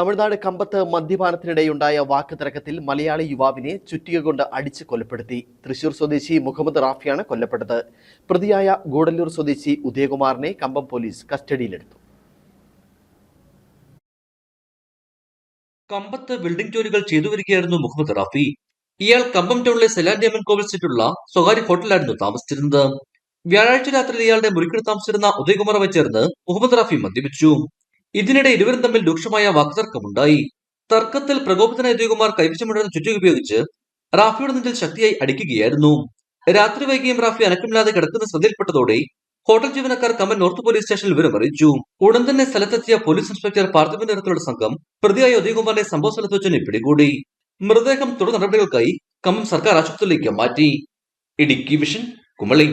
തമിഴ്നാട് കമ്പത്ത് മദ്യപാനത്തിനിടെയുണ്ടായ വാക്കുതർക്കത്തിൽ മലയാളി യുവാവിനെ ചുറ്റിക കൊണ്ട് അടിച്ച് കൊലപ്പെടുത്തി. തൃശൂർ സ്വദേശി മുഹമ്മദ് റാഫിയാണ് കൊല്ലപ്പെട്ടത്. പ്രതിയായ ഗൂഡല്ലൂർ സ്വദേശി ഉദയകുമാറിനെ കമ്പം പോലീസ് കസ്റ്റഡിയിലെടുത്തു. കമ്പത്ത് ബിൽഡിംഗ് ജോലികൾ ചെയ്തു വരികയായിരുന്നു മുഹമ്മദ് റാഫി. ഇയാൾ കമ്പം ടൗണിലെ സെലാൻഡിയമൻ കോവിൽ സ്ട്രീറ്റുള്ള സ്വകാര്യ ഹോട്ടലിലായിരുന്നു താമസിച്ചിരുന്നത്. വ്യാഴാഴ്ച രാത്രി ഇയാളുടെ മുറിക്കിൽ താമസിച്ചിരുന്ന ഉദയകുമാറുമായി ചേർന്ന് മുഹമ്മദ് റാഫി മദ്യപിച്ചു. ഇതിനിടെ ഇരുവരും തമ്മിൽ രൂക്ഷമായ വാക്തർക്കമുണ്ടായി തർക്കത്തിൽ പ്രകോപിതനായ ഉദയകുമാർ കൈവശമുണ്ടായിരുന്ന ചുറ്റി ഉപയോഗിച്ച് റാഫിയുടെ നെഞ്ചിൽ ശക്തിയായി അടിക്കുകയായിരുന്നു. രാത്രി വൈകിയും റാഫി അനക്കമില്ലാതെ കിടക്കുന്ന ശ്രദ്ധയിൽപ്പെട്ടതോടെ ഹോട്ടൽ ജീവനക്കാർ കമ്മൻ നോർത്ത് പോലീസ് സ്റ്റേഷനിൽ വിവരം അറിയിച്ചു. ഉടൻ തന്നെ സ്ഥലത്തെത്തിയ പോലീസ് ഇൻസ്പെക്ടർ പാർത്ഥിവിന്റെ നേതൃത്വത്തിലുള്ള സംഘം പ്രതിയായ ഉദയകുമാറിനെ സംഭവ സ്ഥലത്ത് വെച്ച് പിടികൂടി. മൃതദേഹം തുടർ നടപടികൾക്കായി കമ്മം സർക്കാർ ആശുപത്രിയിലേക്ക് മാറ്റി. ഇടുക്കി വിഷൻ കുമളി.